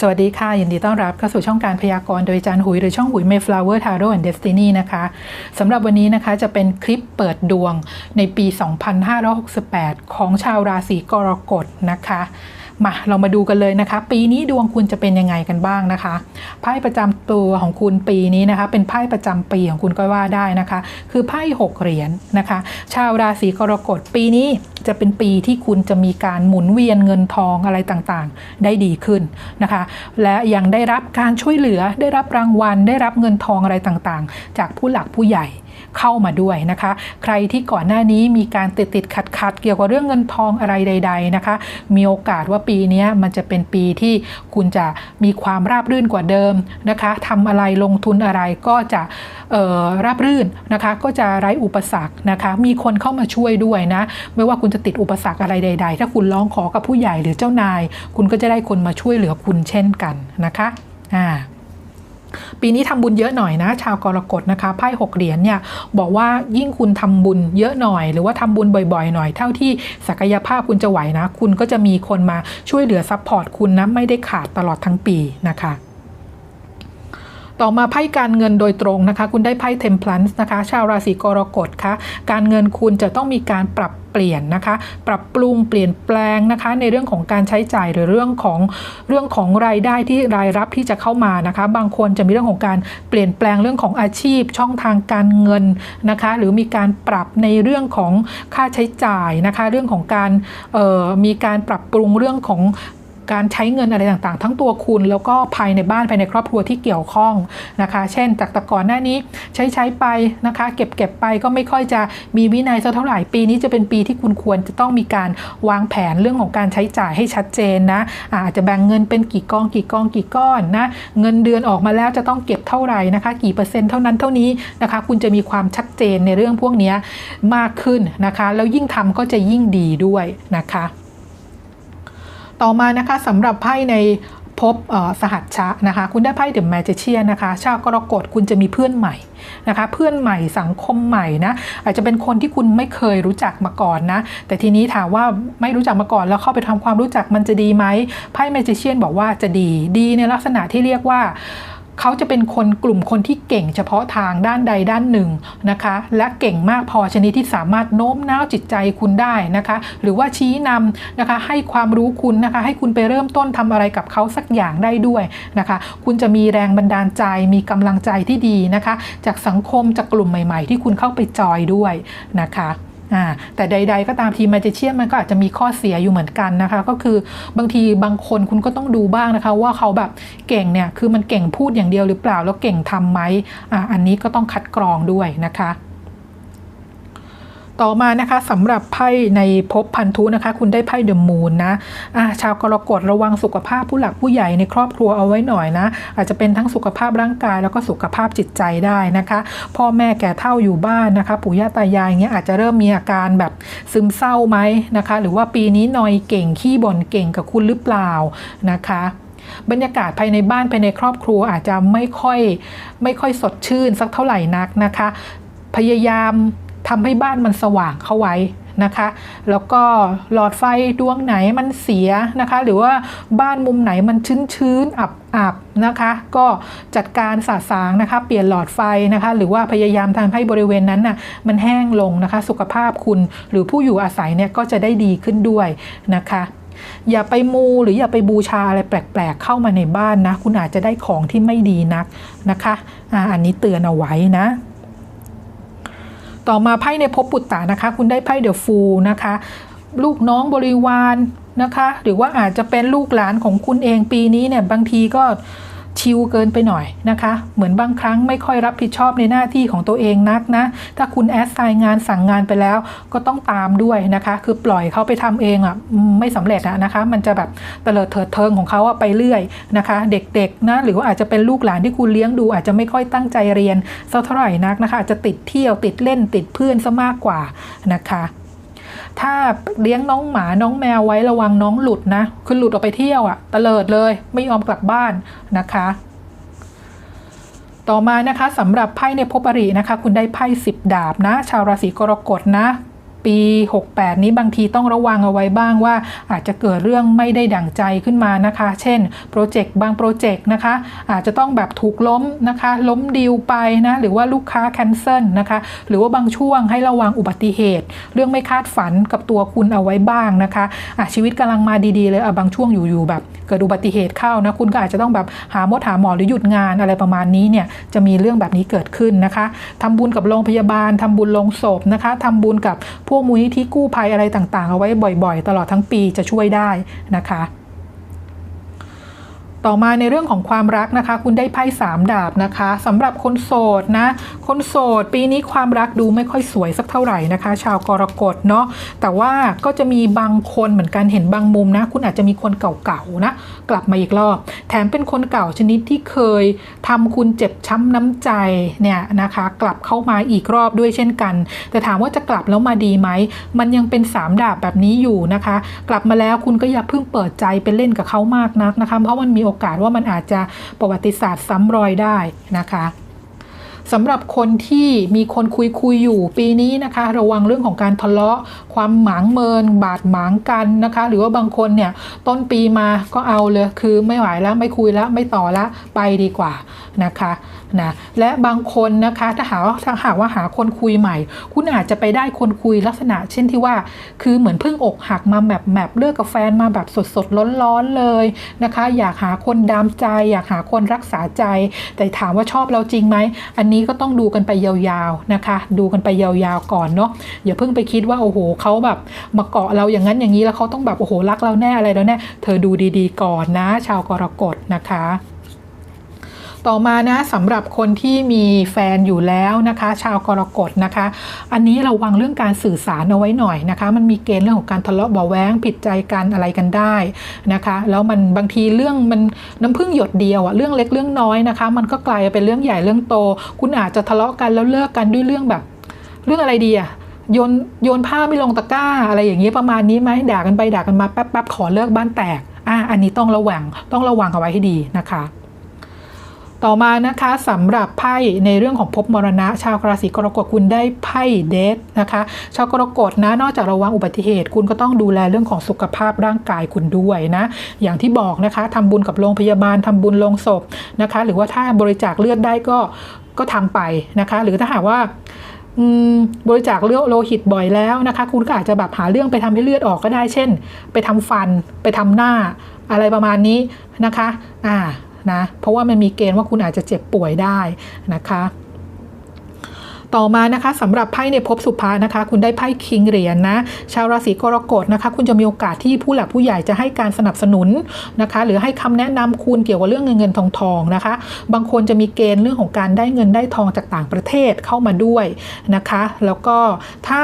สวัสดีค่ะ ยินดีต้อนรับเข้าสู่ช่องการพยากรณ์โดยจานหุย หรือช่องหุย Mayflower Tarot and Destiny นะคะสำหรับวันนี้นะคะจะเป็นคลิปเปิดดวงในปี 2568 ของชาวราศีกรกฎนะคะ มาเรามาดูกันเลยนะคะ ปีนี้ดวงคุณจะเป็นยังไงกันบ้างนะคะไพ่ประจำตัวของคุณปีนี้นะคะ เป็นไพ่ประจำปีของคุณก็ว่าได้นะคะ คือไพ่หกเหรียญนะคะ ชาวราศีกรกฎปีนี้จะเป็นปีที่คุณจะมีการหมุนเวียนเงินทองอะไรต่างๆ ได้ดีขึ้นนะคะ และยังได้รับการช่วยเหลือได้รับรางวัล ได้รับเงินทองอะไรต่างๆ จากผู้หลักผู้ใหญ่ เข้ามาด้วยนะคะ ใครที่ก่อนหน้านี้มีการติดติดขัดขัดเกี่ยวกับเรื่องเงินทองอะไรใด ๆนะคะ มีโอกาสว่าปีนี้มันจะเป็นปีที่คุณจะมีความราบรื่นกว่าเดิมนะคะทำอะไรลงทุนอะไรก็จะเอ่อราบรื่นนะคะ ก็จะไร้อุปสรรคนะคะ มีคนเข้ามาช่วยด้วยนะ ไม่ว่าคุณจะติดอุปสรรคอะไรใด ๆ ถ้าคุณร้องขอกับผู้ใหญ่หรือเจ้านาย คุณก็จะได้คนมาช่วยเหลือคุณเช่นกันนะคะ อ่า ปีนี้ทำบุญเยอะหน่อยนะ ชาวกรกฎนะคะไพ่หกเหรียญเนี่ยบอกว่ายิ่งคุณทำบุญเยอะหน่อย หรือว่าทำบุญบ่อยๆ หน่อย เท่าที่ศักยภาพคุณจะไหวนะ คุณก็จะมีคนมาช่วยเหลือซัพพอร์ตคุณนะไม่ได้ขาดตลอดทั้งปีนะคะ ต่อมาไพ่การเงินโดยตรงนะคะ คุณได้ไพ่เทมเพลนส์นะคะ ชาวราศีกรกฎคะการเงินคุณจะต้องมีการปรับเปลี่ยนนะคะ ปรับปรุงเปลี่ยนแปลงนะคะ ในเรื่องของการใช้จ่ายหรือเรื่องของเรื่องของรายได้ที่รายรับที่จะเข้ามานะคะ บางคนจะมีเรื่องของการเปลี่ยนแปลงเรื่องของอาชีพ ช่องทางการเงินนะคะ หรือมีการปรับในเรื่องของค่าใช้จ่ายนะคะ เรื่องของการออมีการปรับปรุงเรื่องของ การใช้เงินอะไรต่างๆ ทั้งตัวคุณแล้วก็ภายในบ้านภายในครอบครัวที่เกี่ยวข้องนะคะ เช่นจากแต่ก่อนหน้านี้ใช้ใช้ไปนะคะ เก็บเก็บไปก็ไม่ค่อยจะมีวินัยสักเท่าไหร่ปีนี้จะเป็นปีที่คุณควรจะต้องมีการวางแผนเรื่องของการใช้จ่ายให้ชัดเจนนะอาอาจจะแบ่งเงินเป็นกี่กองกี่กองกี่ก้อนนะเงินเดือนออกมาแล้วจะต้องเก็บเท่าไหร่นะคะ กี่เปอร์เซ็นต์เท่านั้นเท่านี้นะคะ คุณจะมีความชัดเจนในเรื่องพวกนี้มากขึ้นนะคะ แล้วยิ่งทำก็จะยิ่งดีด้วยนะคะ ต่อมานะคะสำหรับไพ่ในพบสหัชชะนะคะ คุณได้ไพ่เดอะแมจิเชียนะคะ ชาวกรกฎคุณจะมีเพื่อนใหม่นะคะ เพื่อนใหม่สังคมใหม่นะ อาจจะเป็นคนที่คุณไม่เคยรู้จักมาก่อนนะ แต่ทีนี้ถามว่าไม่รู้จักมาก่อนแล้วเข้าไปทำความรู้จักมันจะดีไหมไพ่แมจิเชียนบอกว่าจะดีดีในลักษณะที่เรียกว่า เขาจะเป็นคนกลุ่มคนที่เก่งเฉพาะทางด้านใดด้านหนึ่งนะคะ และเก่งมากพอชนิดที่สามารถโน้มน้าวจิตใจคุณได้นะคะ หรือว่าชี้นำนะคะให้ความรู้คุณนะคะ ให้คุณไปเริ่มต้นทำอะไรกับเขาสักอย่างได้ด้วยนะคะ คุณจะมีแรงบันดาลใจมีกำลังใจที่ดีนะคะ จากสังคมจากกลุ่มใหม่ ๆ ที่คุณเข้าไปจอยด้วยนะคะ แต่ใด ๆ ก็ตามทีมาเจเชียนมันก็อาจจะมีข้อเสียอยู่เหมือนกันนะคะ ก็คือบางทีบางคนคุณก็ต้องดูบ้างนะคะ ว่าเขาแบบเก่งเนี่ยคือมันเก่งพูดอย่างเดียวหรือเปล่าแล้วเก่งทำไหมออันนี้ก็ต้องคัดกรองด้วยนะคะ ต่อมานะคะสำหรับไพ่ในภพพันธุนะคะ คุณได้ไพ่เดอะมูนนะชาวกรกฎระวังสุขภาพผู้หลักผู้ใหญ่ในครอบครัวเอาไว้หน่อยนะ อาจจะเป็นทั้งสุขภาพร่างกายแล้วก็สุขภาพจิตใจได้นะคะ พ่อแม่แก่เฒ่าอยู่บ้านนะคะ ปู่ย่าตายายอย่างเงี้ยอาจจะเริ่มมีอาการแบบซึมเศร้าไหมนะคะ หรือว่าปีนี้นอยเก่งขี้บ่นเก่งกับคุณหรือเปล่านะคะบรรยากาศภายในบ้านภายในครอบครัวอาจจะไม่ค่อยไม่ค่อยสดชื่นสักเท่าไหร่นักนะคะ พยายาม ทำให้บ้านมันสว่างเข้าไว้นะคะ แล้วก็หลอดไฟดวงไหนมันเสียนะคะ หรือว่าบ้านมุมไหนมันชื้นๆอับๆนะคะ ก็จัดการสาสางนะคะ เปลี่ยนหลอดไฟนะคะ หรือว่าพยายามทำให้บริเวณนั้นน่ะมันแห้งลงนะคะ สุขภาพคุณหรือผู้อยู่อาศัยเนี่ยก็จะได้ดีขึ้นด้วยนะคะอย่าไปมูหรืออย่าไปบูชาอะไรแปลก ๆ เข้ามาในบ้านนะ คุณอาจจะได้ของที่ไม่ดีนักนะคะอ่าอันนี้เตือนเอาไว้นะ ต่อมาไพ่ในภพปุตตะนะคะ คุณได้ไพ่เดอะฟูนะคะ ลูกน้องบริวารนะคะ หรือว่าอาจจะเป็นลูกหลานของคุณเองปีนี้เนี่ยบางทีก็ ชิวเกินไปหน่อยนะคะ เหมือนบางครั้งไม่ค่อยรับผิดชอบในหน้าที่ของตัวเองนักนะ ถ้าคุณแอสไซน์งานสั่งงานไปแล้วก็ต้องตามด้วยนะคะ คือปล่อยเขาไปทำเองอะไม่สำเร็จอะนะคะ มันจะแบบเตลิดเถิดเทิงของเขาอะไปเรื่อยนะคะ เด็กๆนะหรือว่าอาจจะเป็นลูกหลานที่คุณเลี้ยงดู อาจจะไม่ค่อยตั้งใจเรียนเท่าไหร่นักนะคะอาจจะติดเที่ยวติดเล่นติดเพื่อนซะมากกว่านะคะ ถ้าเลี้ยงน้องหมาน้องแมวไว้ระวังน้องหลุดนะ คือหลุดออกไปเที่ยวอะเตลิดเลย ไม่ยอมกลับบ้านนะคะ ต่อมานะคะสำหรับไพ่ในภพอรินะคะ คุณได้ไพ่สิบดาบนะ ชาวราศีกรกฎนะ ปี 68 นี้บางทีต้องระวังเอาไว้บ้างว่า อาจจะเกิดเรื่องไม่ได้ดั่งใจขึ้นมานะคะ เช่นโปรเจกต์บางโปรเจกต์นะคะ อาจจะต้องแบบถูกล้มนะคะ ล้มดีลไปนะหรือว่าลูกค้าแคนเซิลนะคะ หรือว่าบางช่วงให้ระวังอุบัติเหตุ เรื่องไม่คาดฝันกับตัวคุณเอาไว้บ้างนะคะะชีวิตกำลังมาดีๆเลยอะบางช่วงอยู่ๆแบบ เกิดอุบัติเหตุเข้านะคุณก็อาจจะต้องแบบหาหมดหาหมอหรือหยุดงานอะไรประมาณนี้เนี่ยจะมีเรื่องแบบนี้เกิดขึ้นนะคะทำบุญกับโรงพยาบาลทำบุญโรงศพนะคะทำบุญกับพวกมูลนิธิกู้ภัยอะไรต่างๆ เอาไว้บ่อยๆ ตลอดทั้งปีจะช่วยได้นะคะ ต่อมาในเรื่องของความรักนะคะ คุณได้ไพ่สามดาบนะคะสำหรับคนโสดนะ คนโสด ปีนี้ความรักดูไม่ค่อยสวยสักเท่าไหร่นะคะ ชาวกรกฎเนาะแต่ว่าก็จะมีบางคนเหมือนกันเห็นบางมุมนะ คุณอาจจะมีคนเก่าๆนะ กลับมาอีกรอบ แถมเป็นคนเก่าชนิดที่เคยทำคุณเจ็บช้ำน้ำใจเนี่ยนะคะ กลับเข้ามาอีกรอบด้วยเช่นกัน แต่ถามว่าจะกลับแล้วมาดีไหมมันยังเป็นสามดาบแบบนี้อยู่นะคะ กลับมาแล้วคุณก็อย่าเพิ่งเปิดใจไปเล่นกับเขามากนักนะคะเพราะมันมีโออกาสว่ามันอาจจะประวัติศาสตร์ซ้ำรอยได้นะคะ สำหรับคนที่มีคนคุยคุยอยู่ปีนี้นะคะ ระวังเรื่องของการทะเลาะความหมางเมิน บาดหมางกันนะคะ หรือว่าบางคนเนี่ยต้นปีมาก็เอาเลยคือไม่ไหวแล้วไม่คุยแล้วไม่ต่อล้วไปดีกว่านะคะนะและบางคนนะคะถ้าหาว่าถ้าหากว่าหาคนคุยใหม่ คุณอาจจะไปได้คนคุยลักษณะ เช่นที่ว่าคือเหมือนเพิ่งอกหักมาแบบแบบเลิกกับแฟนมาแบบสดสดร้อนร้อนเลยนะคะ อยากหาคนดามใจ อยากหาคนรักษาใจ แต่ถามว่าชอบเราจริงไหมอันนี้ก็ต้องดูกันไปยาวๆนะคะ ดูกันไปยาวๆก่อนเนาะอย่าเพิ่งไปคิดว่าโอ้โหเขาแบบมาเกาะเราอย่างนั้นอย่างนี้แล้วเขาต้องแบบโอ้โหรักเราแน่อะไรแล้วแน่เธอดูดีๆ ก่อนนะ ชาวกรกฎนะคะ ต่อมานะสำหรับคนที่มีแฟนอยู่แล้วนะคะ ชาวกรกฎนะคะ อันนี้ระวังเรื่องการสื่อสารเอาไว้หน่อยนะคะ มันมีเกณฑ์เรื่องของการทะเลาะเบาแวงผิดใจกันอะไรกันได้นะคะแล้วมันบางทีเรื่องมันน้ำพึ่งหยดเดียวอะเรื่องเล็กเรื่องน้อยนะคะ มันก็กลายเป็นเรื่องใหญ่เรื่องโต คุณอาจจะทะเลาะกันแล้วเลิกกันด้วยเรื่องแบบ เรื่องอะไรดีอะโยนโยนผ้าไม่ลงตะกร้า อะไรอย่างเงี้ยประมาณนี้ไหมด่ากันไปด่ากันมาแป๊บแป๊บๆขอเลิกบ้านแตกอะอันนี้ต้องระวังต้องระวังเอาไว้ให้ดีนะคะ ต่อมานะคะสำหรับไพ่ในเรื่องของภพมรณะ ชาวราศีกรกฎคุณได้ไพ่เดทนะคะ ชาวกรกฎนะนอกจากระวังอุบัติเหตุ คุณก็ต้องดูแลเรื่องของสุขภาพร่างกายคุณด้วยนะอย่างที่บอกนะคะทำบุญกับโรงพยาบาลทำบุญโรงศพนะคะ หรือว่าถ้าบริจาคเลือดได้ก็ก็ทำไปนะคะ หรือถ้าหากว่าบริจาคเลือดโลหิตบ่อยแล้วนะคะ คุณก็อาจจะแบบหาเรื่องไปทำให้เลือดออกก็ได้ เช่น ไปทำฟัน ไปทำหน้า อะไรประมาณนี้นะคะ อ่า นะเพราะว่ามันมีเกณฑ์ว่าคุณอาจจะเจ็บป่วยได้นะคะต่อมานะคะสำหรับไพ่ในภพสุภานะคะ คุณได้ไพ่คิงเหรียญนะชาวราศีกรกฎนะคะ คุณจะมีโอกาสที่ผู้หลักผู้ใหญ่จะให้การสนับสนุนนะคะ หรือให้คำแนะนำคุณเกี่ยวกับเรื่องเงินเงินทองทองนะคะ บางคนจะมีเกณฑ์เรื่องของการได้เงินได้ทองจากต่างประเทศเข้ามาด้วยนะคะ แล้วก็ถ้า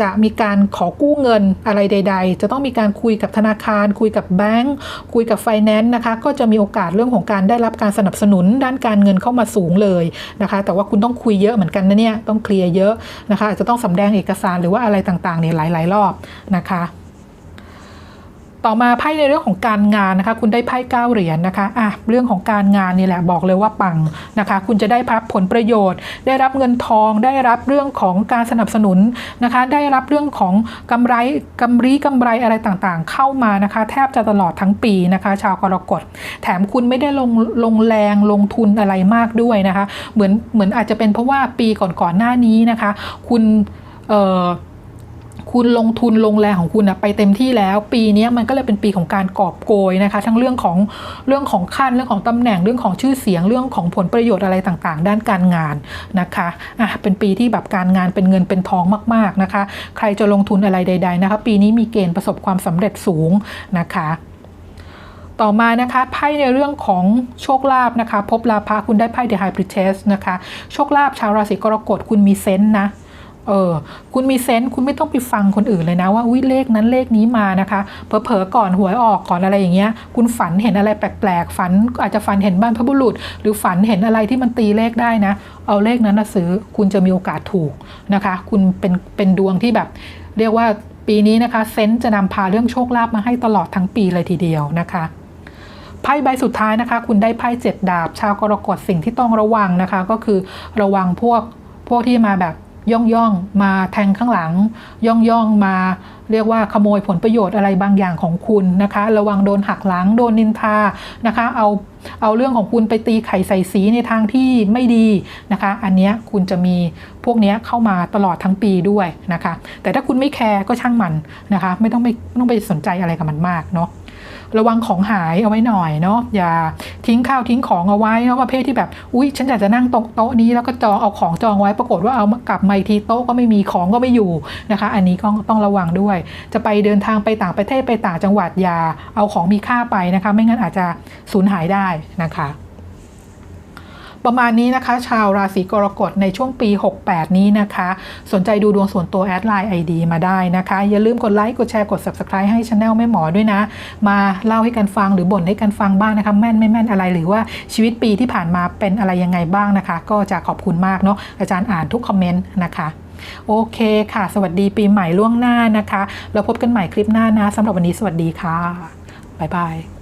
จะมีการขอกู้เงินอะไรใด ๆ จะต้องมีการคุยกับธนาคาร คุยกับแบงก์คุยกับไฟแนนซ์นะคะก็จะมีโอกาสเรื่องของการได้รับการสนับสนุนด้านการเงินเข้ามาสูงเลยนะคะ แต่ว่าคุณต้องคุยเยอะเหมือนกันนะเนี่ยต้องเคลียร์เยอะนะคะอาจจะต้องสำแดงเอกสารหรือว่าอะไรต่างๆเนี่ยหลาย ๆ รอบนะคะ ต่อมาไพ่ในเรื่องของการงานนะคะ คุณได้ไพ่เก้าเหรียญนะคะอะเรื่องของการงานนี่แหละบอกเลยว่าปังนะคะ คุณจะได้รับผลประโยชน์ ได้รับเงินทอง ได้รับเรื่องของการสนับสนุนนะคะ ได้รับเรื่องของกำไรกำไรกำไรอะไรต่างๆ เข้ามานะคะ แทบจะตลอดทั้งปีนะคะ ชาวกรกฎแถมคุณไม่ได้ลงลงแรงลงทุนอะไรมากด้วยนะคะ เหมือนเหมือนอาจจะเป็นเพราะว่าปีก่อนๆหน้านี้นะคะ คุณเอ่อ คุณลงทุนลงแรงของคุณนะไปเต็มที่แล้ว ปีนี้มันก็เลยเป็นปีของการกอบโกยนะคะ ทั้งเรื่องของเรื่องของขั้นเรื่องของตำแหน่งเรื่องของชื่อเสียงเรื่องของผลประโยชน์อะไรต่างๆ ด้านการงานนะคะอะเป็นปีที่แบบการงานเป็นเงินเป็นทองมากๆนะคะ ใครจะลงทุนอะไรใด ๆ นะคะ ปีนี้มีเกณฑ์ประสบความสำเร็จสูงนะคะต่อมานะคะไพ่ในเรื่องของโชคลาภนะคะ พบลาภะคุณได้ไพ่ The High Priestess นะคะ โชคลาภชาวราศีกรกฎคุณมีเซนส์นะ เออ คุณมีเซนส์คุณไม่ต้องไปฟังคนอื่นเลยนะว่าวิเลขนั้นเลขนี้มานะคะเผลอๆก่อนหวยออกก่อนอะไรอย่างเงี้ย คุณฝันเห็นอะไรแปลกๆฝัน อาจจะฝันเห็นบ้านพระบุรุษ หรือฝันเห็นอะไรที่มันตีเลขได้นะ เอาเลขนั้นนะซื้อคุณจะมีโอกาสถูกนะคะ คุณเป็นเป็นดวงที่แบบ เรียกว่าปีนี้นะคะเซนส์จะนำพาเรื่องโชคลาภมาให้ตลอดทั้งปีเลยทีเดียวนะคะไพ่ใบสุดท้ายนะคะ คุณได้ไพ่เจ็ดดาบ ชาวกรกฎสิ่งที่ต้องระวังนะคะ ก็คือระวังพวกพวกที่มาแบบ ย่องย่องมาแทงข้างหลัง ย่องย่องมาเรียกว่าขโมยผลประโยชน์อะไรบางอย่างของคุณนะคะ ระวังโดนหักหลังโดนนินทานะคะ เอาเอาเรื่องของคุณไปตีไข่ใส่สีในทางที่ไม่ดีนะคะ อันนี้คุณจะมีพวกนี้เข้ามาตลอดทั้งปีด้วยนะคะ แต่ถ้าคุณไม่แคร์ก็ช่างมันนะคะ ไม่ต้องไปไม่ต้องไปสนใจอะไรกับมันมากเนาะ ระวังของหายเอาไว้หน่อยเนาะอย่าทิ้งข้าวทิ้งของเอาไว้เนาะประเภทที่แบบอุ้ยฉันอยากจะนั่งโต๊ะโต๊ะนี้แล้วก็จองเอาของจองไว้ปรากฏว่าเอากลับมาอีกทีโต๊ะก็ไม่มีของก็ไม่อยู่นะคะ อันนี้ก็ต้องระวังด้วย จะไปเดินทางไปต่างประเทศไปต่างจังหวัดอย่าเอาของมีค่าไปนะคะ ไม่งั้นอาจจะสูญหายได้นะคะ ประมาณนี้นะคะ ชาวราศีกรกฎในช่วงปี 68 นี้นะคะ สนใจดูดวงส่วนตัวแอดไลน์ ID มาได้นะคะ อย่าลืมกดไลค์กดแชร์กด Subscribe ให้ช anel แม่หมอด้วยนะ มาเล่าให้กันฟังหรือบ่นให้กันฟังบ้างนะคะ แม่นไม่แม่นอะไรหรือว่าชีวิตปีที่ผ่านมาเป็นอะไรยังไงบ้างนะคะ ก็จะขอบคุณมากเนาะอาจารย์อ่านทุกคอมเมนต์นะคะโอเคค่ะ สวัสดีปีใหม่ล่วงหน้านะคะเราพบกันใหม่คลิปหน้านะสำหรับวันนี้สวัสดีค่ะ บ๊ายบาย